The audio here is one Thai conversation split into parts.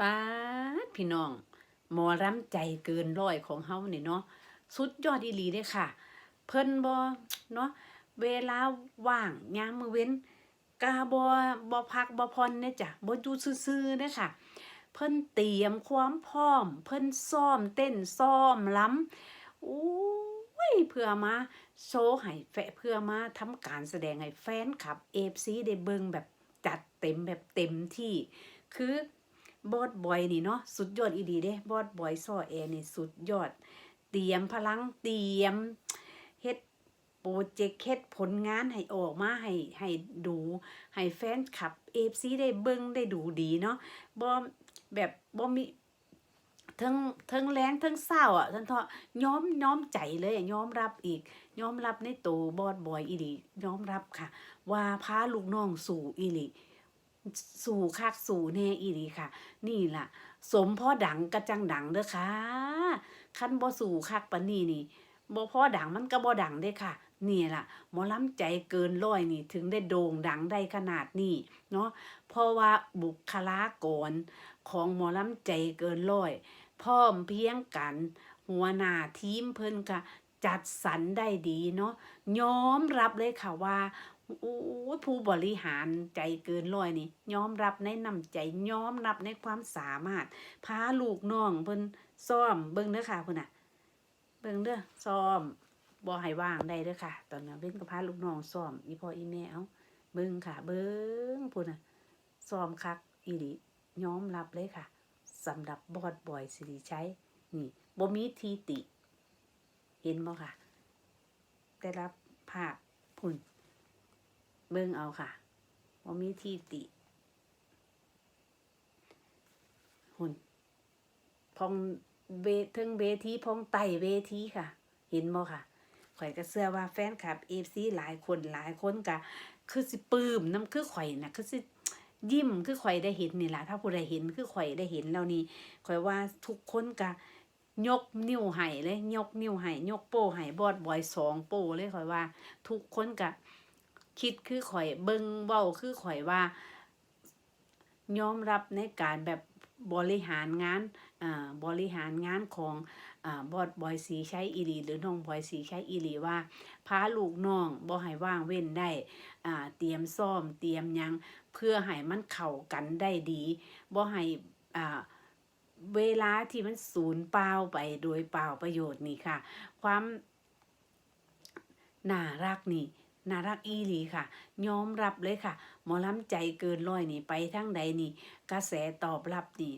ป๊าพี่น้องหมอรำใจเกินร้อยของเฮาเนี่เนาะสุดยอดอีหลีเด้ค่ะ เพิ่นบ่เนาะเวลาว่างยามมือเว้นกาบ่บ่พักบ่พรเด้จ้ะบอยู่ซื่อๆเด้ค่ะ เพิ่นเตรียมความพร้อม เพิ่นซ้อมเต้นซ้อมล้ำโอ้ยเพื่อมาโชว์ให้แฟเพื่อมาทำการแสดงให้แฟนคลับ FC ได้เบิ่งแบบจัดเต็มแบบเต็มที่ คือ บอดบอยนี่เนาะสุดยอดอีดีเด้บอดบอยซอแอร์นี่สุดยอด เตรียมพลังเตรียมเฮ็ดโปรเจกต์เฮ็ดผลงานให้ออกมาให้ให้ดูให้แฟนคลับ FC ได้เบิ่งได้ดูดีเนาะบ่แบบบ่มีเทั้งเทั้งแรงเทั้งเศร้าอะท่านเถาะยอมย้อมใจเลยอะยอมรับอีกย้อมรับในตัวบอดบอยอีหลีย้อมรับค่ะ ว่าพาลูกน้องสู่อีหลี สู่คักสู่แน่อีหลีค่ะ นี่ล่ะ สมพ่อดังกระจังดังเด้อค่ะคันบ่สู่คักปานนี้นี่บ่พ่อดังมันก็บ่ดังเด้ค่ะนี่ล่ะหมอลำใจเกินร้อยนี่ถึงได้โด่งดังได้ขนาดนี้เนาะเพราะว่าบุคลากรของหมอลำใจเกินร้อยพร้อมเพียงกัน หัวหน้าทีมเพิ่นก็จัดสรรได้ดีเนาะยอมรับเลยค่ะว่า โอ้ผู้บริหารใจเกินร้อยนี่ยอมรับในน้ำใจยอมรับในความสามารถพาลูกน้องเพิ่นซ้อมเบิ่งเด้อค่ะพุ่นน่ะ เบิ่งเด้อซ้อมบ่ให้ว่างได้เด้อค่ะ ตอนนั้นเพิ่นก็พาลูกน้องซ้อมอีพ่ออีแม่เอ้าเบิ่งค่ะ เบิ่งพุ่นน่ะซ้อมคักอีหลียอมรับเลยค่ะสำหรับบอดบอยสิริชัยนี่บ่มีทีติ เห็นบ่ค่ะ ได้รับภาพพุ่น เบิ่งเอาค่ะว่ามีที่ติหุ่นพองเวเทิงเวทีพองไตเวทีค่ะ เห็นบ่ค่ะข่อยก็เชื่อว่าแฟนคลับเอฟซีหลายคนหลายคนก็คือสิปื้มน้ำคือข่อยนะคือสิยิ้มคือข่อยได้เห็นนี่แหละถ้าผู้ใดเห็นคือข่อยได้เห็นแล้วนี่ข่อยว่าทุกคนก็ยกนิ้วให้เลยยกนิ้วให้ยกโป้ให้บอดบอยสองโป้เลยข่อยว่า ทุกคนก็ คิดคือข่อยเบิงเว้าคือข่อยว่ายอมรับในการแบบบริหารงานอ่าบริหารงานของอ่าบอดบอยสีใช้อีลีหรือน้องบอยสีใช้อีลีว่าพาลูกน้องบ่ให้ว่างเว้นได้อ่าเตรียมซ่อมเตรียมยังเพื่อให้มันเข้ากันได้ดีบ่ให้อ่าเวลาที่มันสูญเปล่าไปโดยเปล่าประโยชน์นี่ค่ะ ความน่ารักนี่ น่ารักอีหลีค่ะยอมรับเลยค่ะ หมอลำใจเกินร้อยนี่ไปทั้งใดนี่ กระแสตอบรับนี่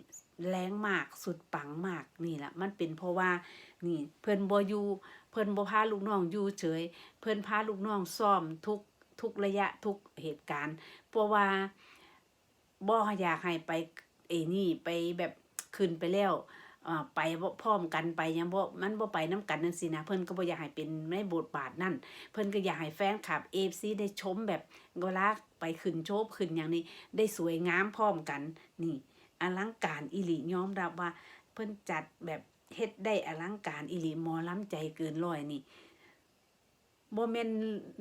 แรงมากสุดปังมากนี่แหละมันเป็นเพราะว่านี่เพิ่อนบ่อยู่เพิ่อนบ่พาลูกน้องอยู่เฉย เพิ่อนพาลูกน้องซ้อมทุกทุกระยะทุกเหตุการณ์ เพราะว่าบ่อยากให้ไปเอนี่ไปแบบขึ้นไปแล้ว ไปบ่พร้อมกันไปยังบ่มันบ่ไปนํกันจังซี่นะเพิ่นก็บ่อยากให้เป็นในบทบาทนั่นเพิ่นก็อยากให้แฟนคลับ AFC ได้ชมแบบเวลาไปขึ้นโชบขึ้นอย่างนี้ได้สวยงามพร้อมกันนี่อลังการอิลิยอมรับว่า เพิ่นจัดแบบเฮ็ดได้อลังการอิลิมอล้ำใจเกินร้อยนี่บ่แม่น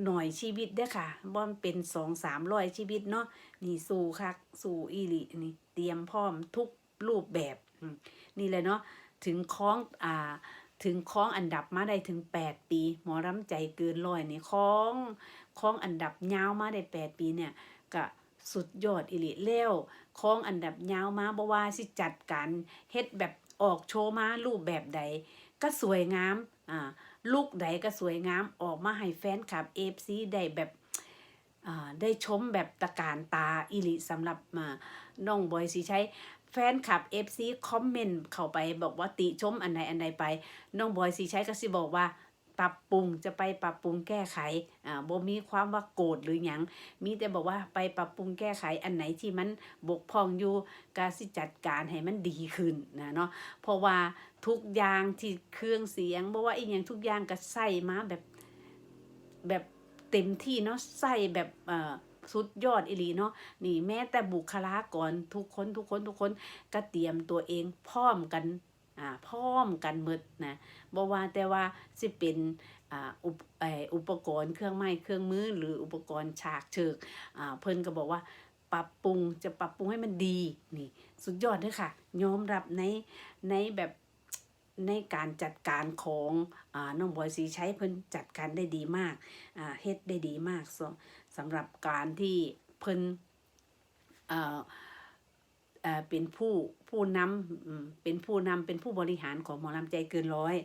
หน่อยชีวิตเด้อค่ะบ่เป็นสองสามร้อยชีวิตเนาะนี่สู้คักสู้อีหลีนี่เตรียมพร้อมทุกรูปแบบ นี่เลยเนาะถึงคล้องอ่าถึงคล้องอันดับมาได้ถึง 8 ปี หมอรำใจเกินร้อยนี่คล้องคล้องอันดับยาวมาได้ 8 ปีเนี่ยก็สุดยอดอิลิแล้วคล้องอันดับยาวมาบ่ว่าสิจัดการเฮ็ดแบบออกโชว์มารูปแบบใด ก็สวยงามอ่าลูกใดก็สวยงามออกมาให้แฟนคลับ FC ได้แบบอ่าได้ชมแบบตะการตาอิลิสำหรับมาน้องบอยสิใช้ แฟนคลับ FC คอมเมนต์เข้าไปบอกว่าติชมอันใดอันใดไป น้องบอยสีใช้ก็สิบอกว่าปรับปรุงจะไปปรับปรุงแก้ไขอ่าบ่มีความว่าโกรธหรือหยังมีแต่บอกว่าไปปรับปรุงแก้ไขอันไหนที่มันบกพร่องอยู่กาสิจัดการให้มันดีขึ้นนะเนาะเพราะว่าทุกอย่างที่เครื่องเสียงบ่ว่าอีหยังทุกอย่างก็ใส่มาแบบแบบเต็มที่เนาะใส่แบบเอ่อ สุดยอดอีหลีเนาะนี่แม้แต่บุคลากรทุกคนทุกคนทุกคนก็เตรียมตัวเองพร้อมกันอ่าพร้อมกันหมดนะบ่ว่าแต่ว่าสิเป็นอ่าอุปอุปกรณ์เครื่องไม้เครื่องมือหรืออุปกรณ์ฉากเฉิกอ่าเพิ่นก็บอกว่าปรับปรุงจะปรับปรุงให้มันดีนี่สุดยอดเด้อค่ะยอมรับในในแบบในการจัดการของอ่าน้องบอยสีใช้เพิ่นจัดการได้ดีมากอ่าเฮ็ดได้ดีมาก สำหรับการที่เพิ่นเอ่อเป็นผู้ผู้นำเป็นผู้นำเป็นผู้บริหารของหมอลำใจเกินร้อย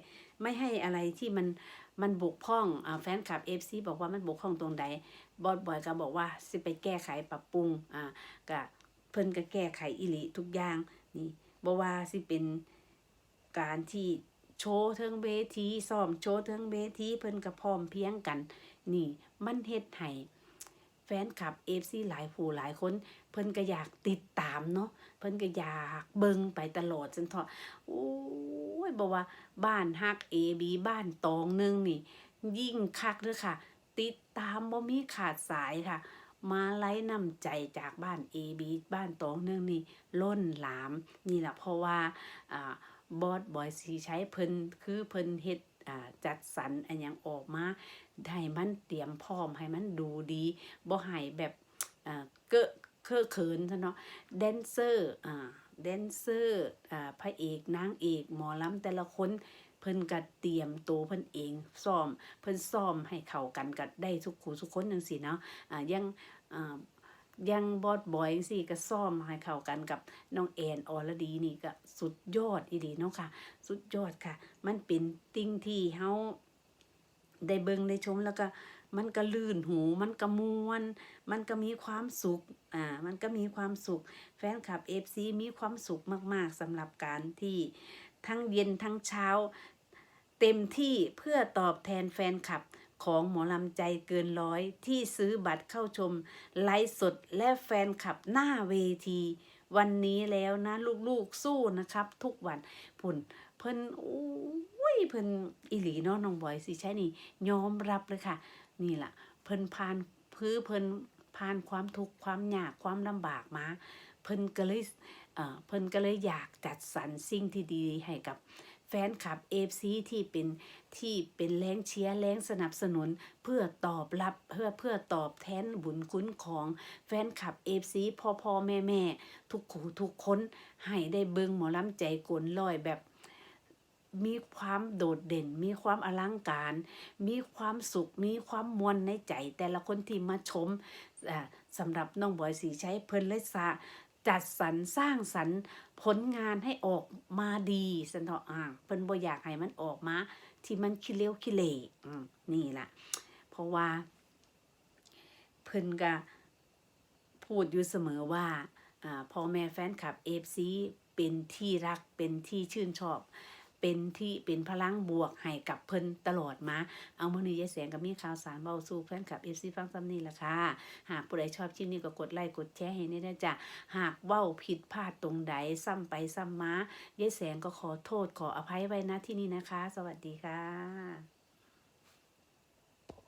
ไม่ให้อะไรที่มันมันบกพร่องอแฟนคลับ FC บอกว่ามันบกพร่องตรงใดบอสบอยก็บอกว่าสิไปแก้ไขปรับปรุงอ่าก็เพิ่นก็แก้ไขอิลิทุกอย่างนี่บ่ว่าสิเป็นการที่โชว์เทิงเวทีซ้อมโชว์เทิงเวทีเพิ่นก็พร้อมเพียงกัน นี่มันเฮ็ดให้ แฟนคลับ FC หลายผู้หลายคน เพิ่นก็อยากติดตามเนาะเพิ่นก็อยากเบิ่งไปตลอดจนเถาะโอ้ยบอกว่าบ้านฮัก AB บ้านตองหนึงนี่ ยิ่งคักเด้อค่ะ ติดตามบ่มีขาดสายค่ะ มาไล่นำใจจากบ้าน AB บ้านตองนื่งนี่ล้นหลามนี่แหละเพราะว่าอ่าบอสบอยสีใช้เพิ่นคือเพิ่นเฮ็ด จัดสรรอันยังออกมาให้มันเตรียมพร้อมให้มันดูดีบ่ให้แบบอ่าเกอะเคอะเขินซะเนาะแดนเซอร์อ่าแดนเซอร์อ่าพระเอกนางเอกหมอลำแต่ละคนเพิ่นก็เตรียมตัวเพิ่นเองซ้อม เพิ่นซ้อมให้เข้ากันก็ได้ทุกคู่ทุกคนจังซี่เนาะอ่ายังอ่า ยังบอดบอยจังซี่ก็ซ้อมให้เข้ากันกับน้องแอนออรดีนี่ก็สุดยอดอีหลีเนาะค่ะ สุดยอดค่ะ มันเป็นสิ่งที่เฮาได้เบิ่งได้ชมแล้วก็มันก็ลื่นหู มันก็มวน มันก็มีความสุข อ่า มันก็มีความสุข แฟนคลับ FC มีความสุขมาก ๆสำหรับการที่ทั้งเย็นทั้งเช้า เต็มที่เพื่อตอบแทนแฟนคลับ ของหมอลำใจเกินร้อยที่ซื้อบัตรเข้าชม ไลฟ์สดและแฟนคลับหน้าเวที วันนี้แล้วนะ ลูกๆสู้นะครับ ทุกวันพุ่นเพิ่นอุ้ยเพิ่นอิหลีเนาะน้องบอยสิใช่นี่ยอมรับเลยค่ะ นี่ล่ะเพิ่นผ่านพื้เพิ่นผ่านความทุกข์ความยากความลำบากมา เพิ่นก็เลยเอ่อเพิ่นก็เลยอยากจัดสรรสิ่งที่ดีให้กับ แฟนคลับ FC ที่เป็นที่เป็นแรงเชียร์แรงสนับสนุน เพื่อตอบรับเพื่อเพื่อตอบแทนบุญคุณของแฟนคลับ FC พ่อพ่อแม่แม่ทุกคู่ทุกคนให้ได้เบิงหมอลำใจกลลอยแบบมีความโดดเด่น มีความอลังการ มีความสุข มีความมวลในใจ แต่ละคนที่มาชมอ่าสำหรับน้องบอยสีใช้เพิ่นเลยสา จัดสรรสร้างสรรผลงานให้ออกมาดีสันทออ่าเพิ่นบ่อยากให้มันออกมา ที่มันคิเลวคิเลอืมนี่ล่ะ เพราะว่า เพิ่นก็พูดอยู่เสมอว่าอ่าพ่อแม่แฟนคลับเอฟซีเป็นที่รักเป็นที่ชื่นชอบ เป็นที่เป็นพลังบวกให้กับเพิ่นตลอดมา เอามือนี้ยายแสงกับมีข่าวสารเบาสู่แฟนคลับเอฟซีฟังซ้ำนี่ละค่ะ หากผู้ใดชอบคลิปนี้ก็กดไลค์กดแชร์ให้นี่นะจ๊ะหากเว้าผิดพลาดตรงใดซ้ำไปซ้ำมายายแสงก็ขอโทษขออภัยไว้นะที่นี่นะคะ สวัสดีค่ะ